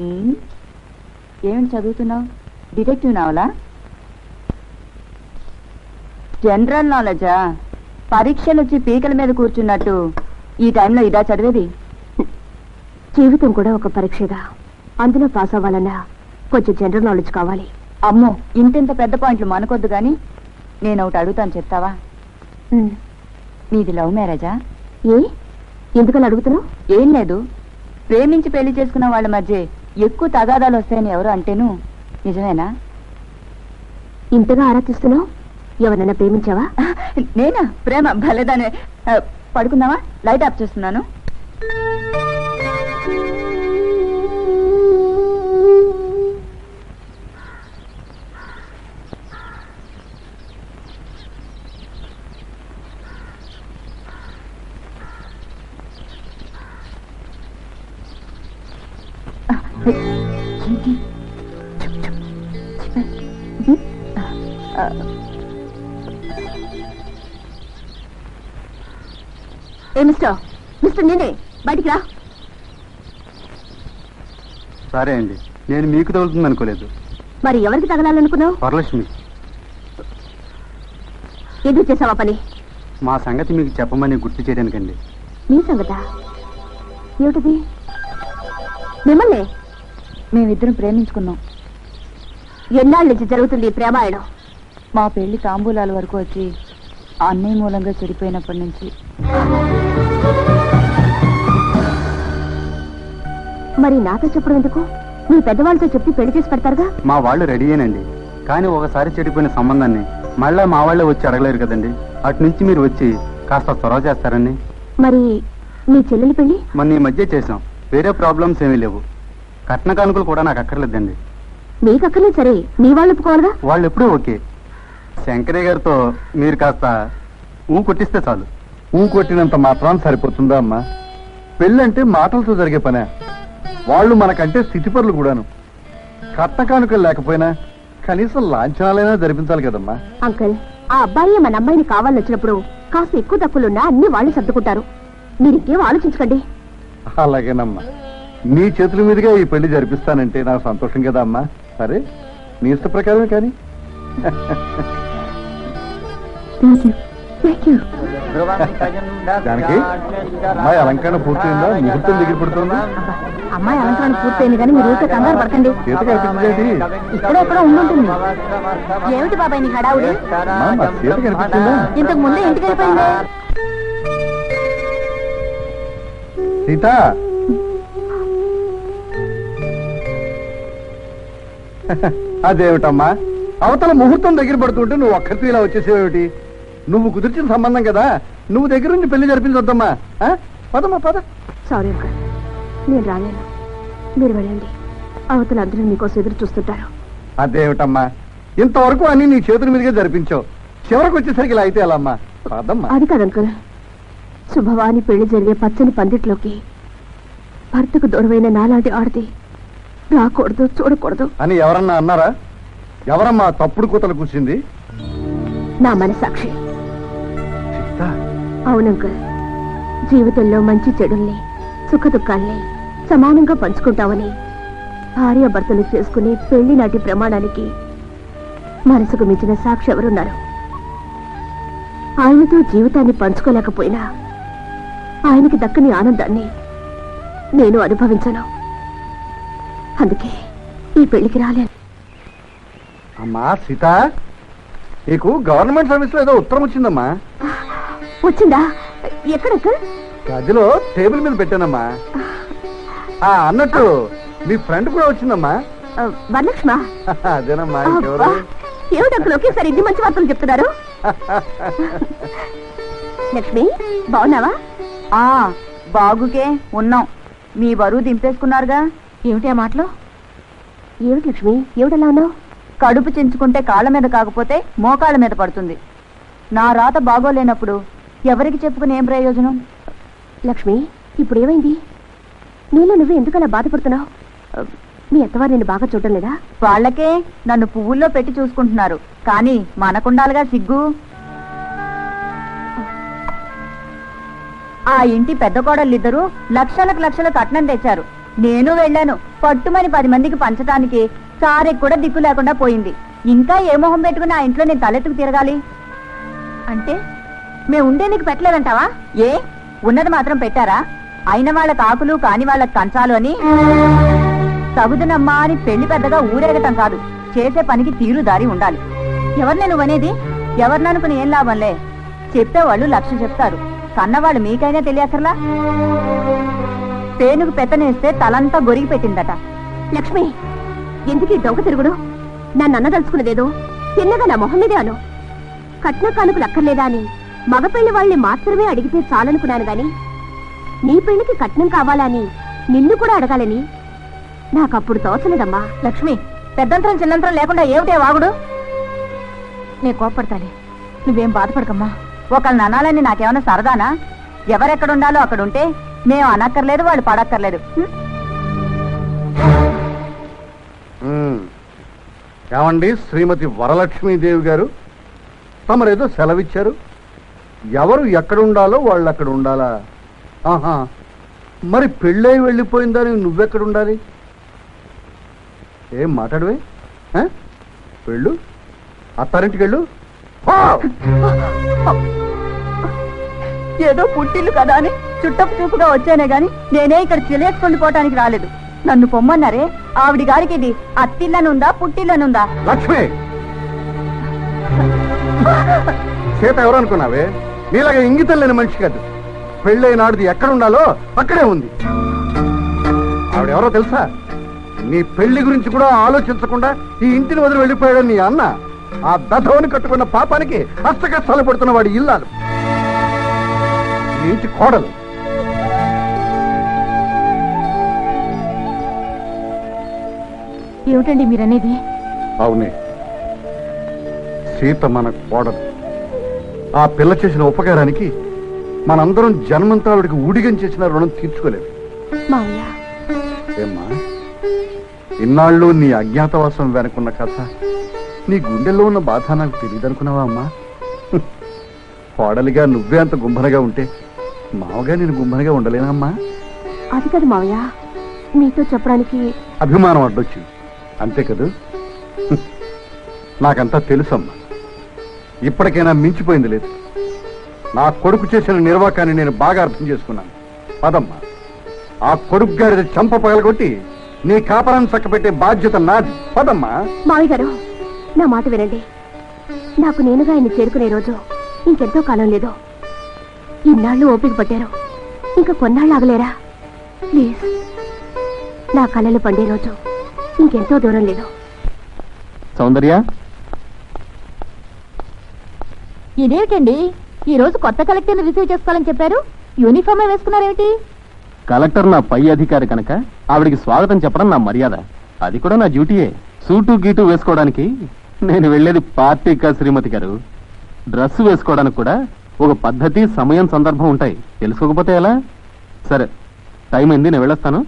ఏమిటి చదువుతున్నావు? డిటెక్టివ్ నావలా? జనరల్ నాలెడ్జా? పరీక్షలు వచ్చి పీకల మీద కూర్చున్నట్టు. ఈ టైంలో ఇదా చదివేది? జీవితం కూడా ఒక పరీక్షగా. అందులో పాస్ అవ్వాలన్నా కొంచెం జనరల్ నాలెడ్జ్ కావాలి. అమ్మో ఇంతింత పెద్ద పాయింట్లు మనకొద్దు గాని. నేను ఒకటి అడుగుతాను చెప్తావా. నీది లవ్ మ్యారేజా? ఏ? ఎందుకని అడుగుతున్నావు? ఏం లేదు. ప్రేమించి పెళ్ళి చేసుకున్న వాళ్ళ మధ్య ఎక్కువ తగాదాలు వస్తాయని ఎవరు అంటేను నిజమేనా? ఇంతగా ఆరా తీస్తున్నావు ఎవరైనా ప్రేమించావా నేనా? ప్రేమ భలేదానే. పడుకుందామా? లైట్ ఆఫ్ చేస్తున్నాను. ఏంటి? ఏ మిస్టర్? మిస్టర్ నేనే. బయటికి రా. సరే అండి. నేను మీకు తగులుతుంది అనుకోలేదు. మరి ఎవరికి తగలాలనుకున్నావు? వరలక్ష్మి. ఎందుకు చేసావా పని? మా సంగతి మీకు చెప్పమని గుర్తు చేయడానికండి. నీ సంగత? ఏమిటిది? మిమ్మల్ని? మేమిద్దరం ప్రేమించుకున్నాం. ఎన్నాళ్ళ నుంచి జరుగుతుంది ఈ ప్రేమాయణం? మా పెళ్ళి తాంబూలాల వరకు వచ్చి ఆ అన్నయ్య మూలంగా చెడిపోయినప్పటి నుంచి. మరి నాతో చెప్పడం ఎందుకు? మీ పెద్దవాళ్ళతో చెప్పి పెళ్ళి చేసి పెడతారుగా? మా వాళ్ళు రెడీయేనండి కానీ ఒకసారి చెడిపోయిన సంబంధాన్ని మళ్ళా మా వాళ్ళే వచ్చి అడగలేరు కదండి. అటు నుంచి మీరు వచ్చి కాస్త చొరవ చేస్తారండి. మరి మీ చెల్లెలి పెళ్ళి? మొన్న ఈ మధ్య చేసాం వేరే ప్రాబ్లమ్స్ ఏమీ లేవు. కట్న కానుకలు కూడా నాకు అక్కర్లేదండి. మీకు అక్కర్లేదు సరే మీ వాళ్ళు ఒప్పుకోవాలిగా? వాళ్ళు ఎప్పుడూ ఓకే. శంకరయ్య గారితో మీరు కాస్త ఊ కొట్టిస్తే చాలు. ఊ కొట్టినంత మాత్రం సరిపోతుందా అమ్మా? పెళ్ళంటే మాటలతో జరిగే పనే. వాళ్ళు మనకంటే స్థితిపరులు కూడాను. కట్న కానుకలు లేకపోయినా కనీసం లాంఛనాలైనా జరిపించాలి కదమ్మా. అంకుల్ ఆ అబ్బాయి మన అమ్మాయిని కావాలని వచ్చినప్పుడు కాస్త ఎక్కువ తక్కువలున్నా అన్ని వాళ్ళు సర్దుకుంటారు. మీరు ఇంకేం ఆలోచించకండి. అలాగేనమ్మా. నీ చేతుల మీదుగా ఈ పెళ్ళి జరిపిస్తానంటే నాకు సంతోషం కదా అమ్మా? సరే నీ ఇష్ట ప్రకారమే కానీ. దానికి అమ్మాయి అలంకరణ పూర్తయిందా? ముహూర్తం దగ్గర పడుతుందా. అమ్మాయి అలంకరణ పూర్తయింది కానీ మీరు ఊరికే కంగారు పడకండి. ఇక్కడ ఎక్కడ ఉండుంటుంది. ఏమిటి బాబాయ్ నీ హడావుడి? ఇంతకు ముందే ఇంటికి వెళ్ళిపోయింది. సీత అదేమిటమ్మా? అవతల ముహూర్తం దగ్గర పడుతుంటే నువ్వు ఒక్కరితో ఇలా వచ్చేసేవేమిటి? నువ్వు కుదిర్చిన సంబంధం కదా? నువ్వు దగ్గర నుంచి పెళ్ళి జరిపించొద్దమ్మా? పదమ్మా పద. సారీ అంకుల్ నేను రాలేను. మీరు వెళ్ళండి. అవతల అందరూ మీకోసం ఎదురు చూస్తుంటారు. అదేమిటమ్మా? ఇంతవరకు అన్ని నీ చేతుల మీదుగా జరిపించావు. చివరికి వచ్చేసరికి ఇలా అయితే ఎలా అమ్మా పదమ్మా. అది కాదు అంకుల్. శుభవాని పెళ్ళి జరిగే పచ్చని పందిట్లోకి భర్తకు దూరమైన నాలాంటి ఆడది రాకూడదు చూడకూడదు. అని ఎవరన్నా అన్నారా? ఎవరమ్మా తప్పుడు కూతలు కూర్చుంది నా మనసాక్షి. అవునంకుల్ జీవితంలో మంచి చెడుల్ని సుఖ దుఃఖాల్ని సమానంగా పంచుకుంటామని భార్య భర్తలు చేసుకునే పెళ్ళి నాటి ప్రమాణానికి మనసుకు మించిన సాక్షి ఎవరున్నారు? ఆయనతో జీవితాన్ని పంచుకోలేకపోయినా ఆయనకి దక్కని ఆనందాన్ని నేను అనుభవించను. ఈ పెళ్ళికి రాలేను. అమ్మా సీత నీకు గవర్నమెంట్ సర్వీస్లో ఏదో ఉత్తరం వచ్చిందమ్మా. వచ్చిందా? ఎక్కడక్క గదిలో టేబుల్ మీద పెట్టానమ్మా. ఆ అన్నట్టు మీ ఫ్రెండ్ కూడా వచ్చిందమ్మా. వరలక్ష్మ? అదేనమ్మా ఇంకెవరు? ఏమిటంకులు ఒకేసారి ఇన్ని మంచి వార్తలు చెప్తున్నారు? లక్ష్మి బాగున్నావా? ఆ బాగుకే ఉన్నాం. మీ బరువు దింపేసుకున్నారుగా. ఏమిటి ఆ మాటలు? ఏమిటి లక్ష్మి ఏమిటలా ఉన్నావు కడుపు చించుకుంటే కాళ్ళ మీద కాకపోతే మోకాళ్ళ మీద పడుతుంది. నా రాత బాగోలేనప్పుడు ఎవరికి చెప్పుకుని ఏం ప్రయోజనం? లక్ష్మి ఇప్పుడు ఏమైంది నీలో నువ్వు ఎందుకు అలా బాధపడుతున్నావు? మీ అత్తవారు నేను బాగా చూడటం లేదా? వాళ్ళకే నన్ను పువ్వుల్లో పెట్టి చూసుకుంటున్నారు. కానీ మనకుండాలిగా సిగ్గు. ఆ ఇంటి పెద్ద కోడళ్ళిద్దరూ లక్షలకు లక్షల కట్నం తెచ్చారు. నేను వెళ్ళాను. పట్టుమని పది మందికి పంచటానికి సారెకి కూడా దిక్కు లేకుండా పోయింది. ఇంకా ఏ మొహం పెట్టుకుని ఆ ఇంట్లో నేను తలెత్తుకు తిరగాలి? అంటే మేము ఉండే నీకు పెట్టలేదంటావా? ఏ? ఉన్నది మాత్రం పెట్టారా? అయిన వాళ్ళ కాకులు కాని వాళ్ళ కంచాలు అని? తగుదనమ్మా అని పెళ్ళి పెద్దగా ఊరేగటం కాదు. చేసే పనికి తీరు దారి ఉండాలి. ఎవరినే నువ్వనేది? ఎవరిననుకుని ఏం లాభంలే? చెప్పేవాళ్ళు లక్ష్యం చెప్తారు. కన్నవాళ్ళు మీకైనా తెలియకర్లా? పేనుకు పెత్తనేస్తే తలంతా గొరిగి పెట్టిందట. లక్ష్మి ఎందుకు ఈ డొంక తిరుగుడు? నన్ను అన్నదలుచుకున్నదేదో? చిన్నగా నా మొహం మీదే అను. కట్న కానుకలు అక్కర్లేదా అని మగ పెళ్ళి వాళ్ళని మాత్రమే అడిగితే చాలనుకున్నాను గాని నీ పెళ్ళికి కట్నం కావాలని నిన్ను కూడా అడగాలని నాకప్పుడు తోచలేదమ్మా. లక్ష్మి పెద్దంతరం చిన్నంతరం లేకుండా ఏమిటే వాగుడు? నేను కోపడతాలే నువ్వేం బాధపడకమ్మా. ఒకళ్ళని అనాలని నాకేమైనా సరదానా? ఎవరెక్కడుండాలో అక్కడుంటే అక్కడ ఉంటే మేము అనక్కర్లేదు వాళ్ళు పడక్కర్లేదు. ఏమండి శ్రీమతి వరలక్ష్మీదేవి గారు? తమరేదో సెలవిచ్చారు? ఎవరు ఎక్కడ ఉండాలో వాళ్ళు అక్కడ ఉండాలా? ఆహా మరి పెళ్ళై వెళ్ళిపోయిందని నువ్వెక్కడ ఉండాలి ఏం మాట్లాడవే? వెళ్ళు. అత్తారింటికి వెళ్ళు! ఏదో పుట్టిల్లు కదా అని చుట్టపు చూపుగా వచ్చానే గాని నేనే ఇక్కడ చెలేసుకొని పోవటానికి రాలేదు. నన్ను పొమ్మన్నారే? ఆవిడి గారికి ఇది అత్తిల్లనుందా పుట్టిల్లనుందా? లక్ష్మి! సీత ఎవరు అనుకున్నావే నీలాగా ఇంగితం లేని మనిషి కాదు. పెళ్ళైనాడిది ఎక్కడుండాలో అక్కడే ఉంది. ఆవిడెవరో తెలుసా? నీ పెళ్ళి గురించి కూడా ఆలోచించకుండా ఈ ఇంటిని వదిలి వెళ్ళిపోయాడు నీ అన్న. ఆ దధవుని కట్టుకున్న పాపానికి అష్టకష్టాలు పడుతున్న వాడి ఇల్లాలు. ఇంటి కోడలు. ఏమిటండి మీరనేది? అవునే. సీత మన కోడలు. ఆ పిల్ల చేసిన ఉపకారానికి మనందరం జన్మంతా ఆవిడికి ఊడిగం చేసిన రుణం తీర్చుకోలేదు. మావయ్య. ఏమ్మా? ఇన్నాళ్ళు నీ అజ్ఞాతవాసం వెనుకున్న కథ నీ గుండెల్లో ఉన్న బాధ నాకు తెలియదనుకున్నావా అమ్మా. కోడలిగా నువ్వే అంత గుంభనగా ఉంటే మావగా నేను గుంభనగా ఉండలేనా అమ్మా? అది కాదు మావయ్య. మీతో చెప్పడానికి అభిమానం అడ్డొచ్చింది. అంతే కదూ? నాకంతా తెలుసమ్మా. ఇప్పటికైనా మించిపోయింది లేదు. నా కొడుకు చేసిన నిర్వాకాన్ని నేను బాగా అర్థం చేసుకున్నాను. పదమ్మా. ఆ కొడుకు గారి చంప పగలగొట్టి నీ కాపరాన్ని చక్కబెట్టే బాధ్యత నాది. పదమ్మా. మావి గారు నా మాట వినండి. నాకు నేనుగా ఆయన చేరుకునే రోజు ఇంకెంతో కాలం లేదు. ఇన్నాళ్ళు ఓపిక పట్టారు. ఇంకా కొన్నాళ్ళు ఆగలేరా? ప్లీజ్ నా కళలు పండే రోజు. ఇంకెంతో దూరం లేదు. సౌందర్య? ఇదేమిటండి? ఈ రోజు కొత్త కలెక్టర్ని రిసీవ్ చేసుకోవాలని చెప్పారు. యూనిఫామ్ వేసుకున్నారేమిటి? కలెక్టర్ నా పై అధికారి కనుక. ఆవిడికి స్వాగతం చెప్పడం నా మర్యాద. అది కూడా నా డ్యూటీయే. సూటు గీటు వేసుకోవడానికి నేను వెళ్ళేది పార్టీ కా శ్రీమతి గారు. డ్రెస్ వేసుకోవడానికి కూడా ఒక పద్ధతి సమయం సందర్భం ఉంటాయి. తెలుసుకోకపోతే ఎలా? సరే టైం అయింది నేను వెళ్ళొస్తాను.